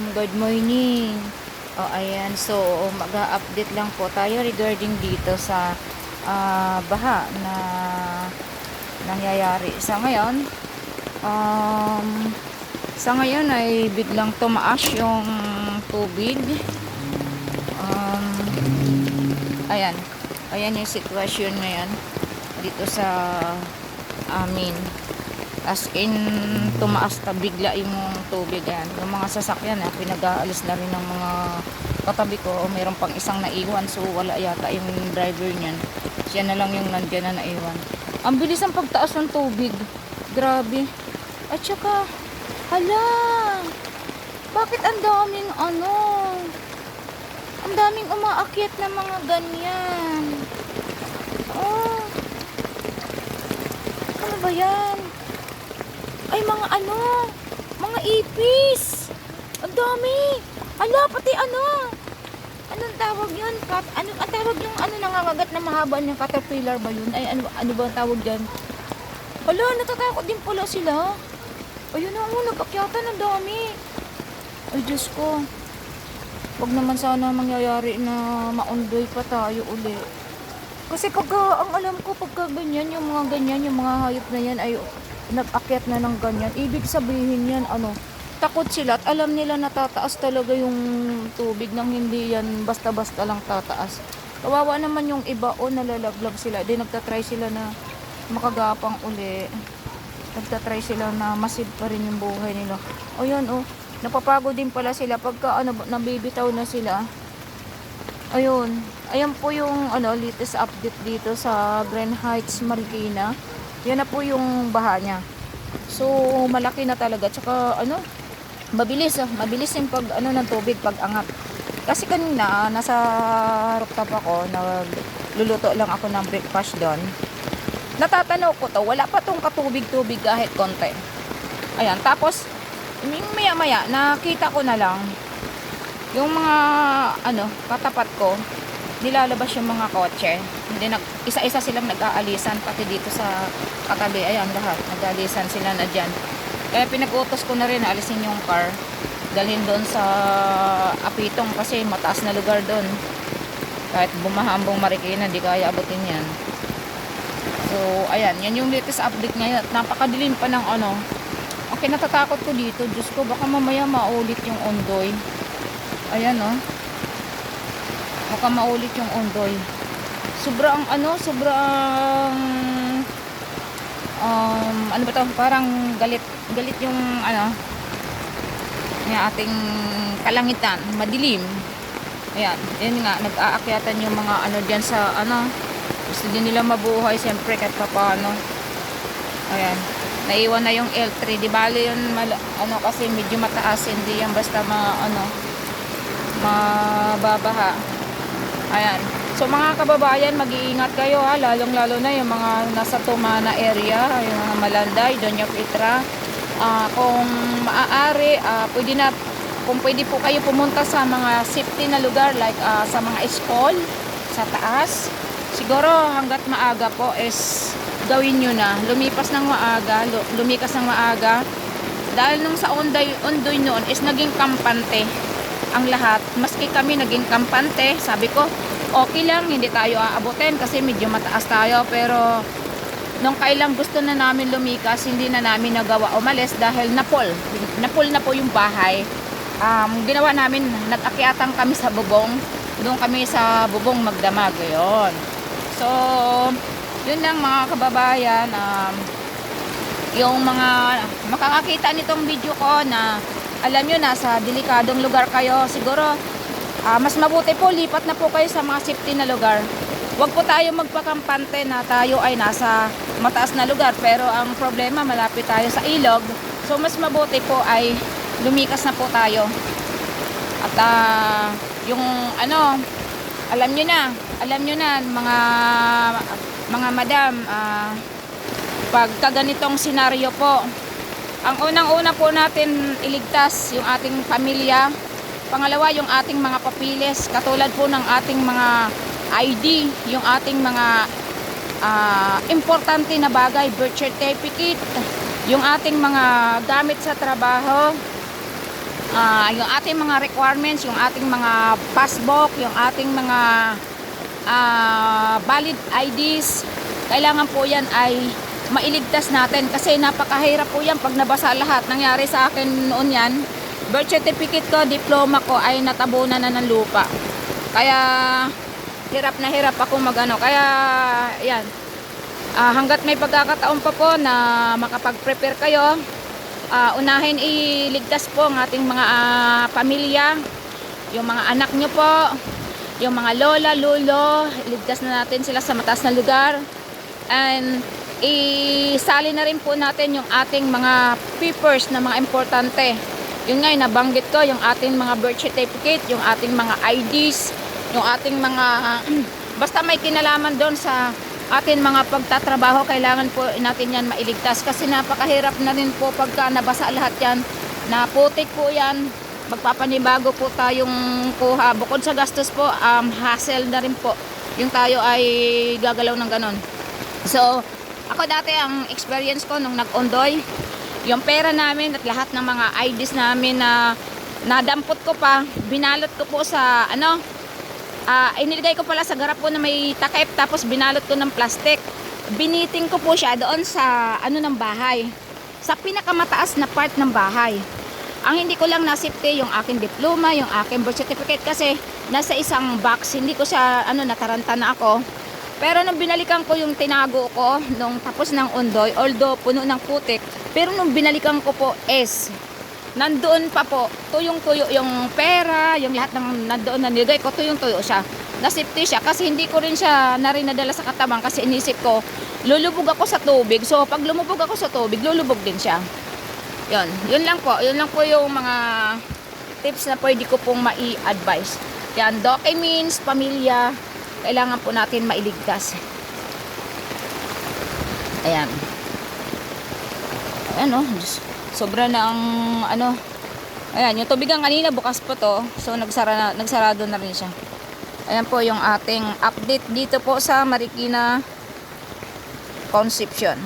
Um, good morning. O, ayan. So, mag-update lang po tayo regarding dito sa ah, baha na nangyayari. Sa ngayon, um, sa ngayon ay biglang tumaas yung tubig. Um, ayan. Ayan yung sitwasyon ngayon dito sa amin. As in, tumaas na bigla yung tubig. Ayan. Yung mga sasakyan, ah, pinag-aalis na rin ng mga katabi ko. Mayroon pang isang naiwan. So, wala yata yung driver niyan. Siya na lang yung nandyan na naiwan. Ang bilis ang pagtaas ng tubig. Grabe. At saka, hala, bakit ang daming ano, ang daming umaakyat na mga ganyan. Oh, ano ba yan? Ay, mga ano, mga ipis. Ang dami. Hala, pati ano. Anong tawag yun? Kat, ano, ang tawag yung ano nangangagat na mahaba yung caterpillar ba yun? Ay, ano, ano ba ang tawag dyan? Hala, natatakot din pala sila. Ayun na, oh, nag-akyatan ang dami. Ay, Diyos ko. Huwag naman sana mangyayari na maundoy pa tayo uli. Kasi pagka, ang alam ko, pagka ganyan, yung mga ganyan, yung mga hayop na yan ay nag-akyat na ng ganyan. Ibig sabihin yan, ano, takot sila at alam nila na tataas talaga yung tubig nang hindi yan basta-basta lang tataas. Kawawa naman yung iba o nalalaglag sila. Di nagtatry sila na makagapang uli. Nagtatry sila na masid pa rin yung buhay nila. O yan o, napapagod din pala sila pagka ano, nabibitaw na sila. Ayun, ayan po yung ano, latest update dito sa Grand Heights, Marikina. Yan na po yung baha niya. So, malaki na talaga. Tsaka, ano, mabilis, ah. mabilis yung pag, ano, ng tubig, pag angat. Kasi kanina, ah, nasa rooftop ako, nagluluto lang ako ng breakfast doon. Natatanaw ko to, wala pa tong katubig-tubig kahit konti. Ayan, tapos, maya-maya, nakita ko na lang, yung mga, ano, katapat ko, nilalabas yung mga kotse. Hindi nag, isa-isa silang nag-aalisan, pati dito sa katabi. Ayan, lahat. Nag-aalisan sila na dyan. Kaya pinag-utos ko na rin, alisin yung car. Dalhin doon sa Apitong kasi mataas na lugar doon. Kahit bumahambong Marikina, di kaya abutin yan. So, ayan. Yan yung latest update ngayon. At napakadilim pa ng ano. Ang kinatatakot ko dito, Diyos ko, baka mamaya maulit yung ondoy. Ayan, oh. Baka maulit yung ondoy. Sobrang ano, sobrang um, ano ba to? Parang galit, galit yung ano, yung ating kalangitan, madilim. Ayan, yun nga, nag-aakyatan yung mga ano diyan sa ano, gusto din nila mabuhay siyempre kahit pa paano. Ayan, naiwan na yung L3, di bali yun, ano kasi medyo mataas, hindi yan basta ma, ano, mababaha. Ayan. So mga kababayan, mag-iingat kayo ha, lalong-lalo na yung mga nasa Tumana area, yung mga Malanday, Doña Petra. Ah, kung maaari, ah, pwede na kung pwede po kayo pumunta sa mga safety na lugar like ah, sa mga school, sa taas. Siguro hanggat maaga po is gawin nyo na. Lumipas ng maaga, lu- lumikas ng maaga. Dahil nung sa Undoy, Undoy noon is naging kampante ang lahat. Maski kami naging kampante, sabi ko, okay lang, hindi tayo aabutin kasi medyo mataas tayo. Pero nung kailang gusto na namin lumikas, hindi na namin nagawa umalis dahil napol. Napol na po yung bahay. Um, ginawa namin, nag-akyatang kami sa bubong. Doon kami sa bubong magdamag. Yun. So, yun lang mga kababayan. Um, yung mga makakakita nitong video ko na alam nyo nasa delikadong lugar kayo. Siguro ah, mas mabuti po lipat na po kayo sa mga safety na lugar. Huwag po tayo magpakampante na tayo ay nasa mataas na lugar. Pero ang problema malapit tayo sa ilog. So mas mabuti po ay lumikas na po tayo. At ah, yung ano alam nyo na alam nyo na mga mga madam ah, pag kaganitong senaryo po ang unang-una po natin iligtas yung ating pamilya. Pangalawa, yung ating mga papilis. Katulad po ng ating mga ID, yung ating mga ah, importante na bagay, birth certificate, yung ating mga gamit sa trabaho, ah, yung ating mga requirements, yung ating mga passbook, yung ating mga ah, valid IDs, kailangan po yan ay mailigtas natin kasi napakahirap po yan pag nabasa lahat. Nangyari sa akin noon yan, birth certificate ko, diploma ko ay natabunan na ng lupa. Kaya hirap na hirap ako magano. Kaya yan, Ah, hanggat may pagkakataon pa po na makapag-prepare kayo, ah, unahin iligtas po ang ating mga ah, pamilya, yung mga anak nyo po, yung mga lola, lulo, iligtas na natin sila sa mataas na lugar. And isali na rin po natin yung ating mga papers na mga importante. Yun nga, nabanggit ko, yung ating mga birth certificate, yung ating mga IDs, yung ating mga, basta may kinalaman doon sa atin mga pagtatrabaho, kailangan po natin yan mailigtas kasi napakahirap na rin po pagka nabasa lahat yan, naputik po yan, magpapanibago po tayong kuha. Bukod sa gastos po, um, hassle na rin po yung tayo ay gagalaw ng ganon. So, ako dati ang experience ko nung nag-ondoy, yung pera namin at lahat ng mga IDs namin na nadampot ko pa, binalot ko po sa ano, Ah, inilagay ko pala sa garap po na may takip tapos binalot ko ng plastic. Biniting ko po siya doon sa ano ng bahay. Sa pinakamataas na part ng bahay. Ang hindi ko lang nasipte yung aking diploma, yung aking birth certificate kasi nasa isang box. Hindi ko siya ano nataranta na ako. Pero nung binalikan ko yung tinago ko nung tapos ng undoy, although puno ng putik, pero nung binalikan ko po is nandoon pa po, tuyong-tuyo yung pera, yung lahat ng nandoon na nilagay ko, tuyong-tuyo siya. Nasipti siya kasi hindi ko rin siya na rin nadala sa katawan kasi inisip ko, lulubog ako sa tubig. So, pag lumubog ako sa tubig, lulubog din siya. Yun, yun lang po. Yun lang po yung mga tips na pwede ko pong mai-advise. Yan, documents, pamilya, kailangan po natin mailigtas. Ayan. Ayan oh, Diyos. sobra ang ano. Ayan, yung tubigan kanina bukas pa to. So nagsara na, nagsarado na rin siya. Ayan po yung ating update dito po sa Marikina Concepcion.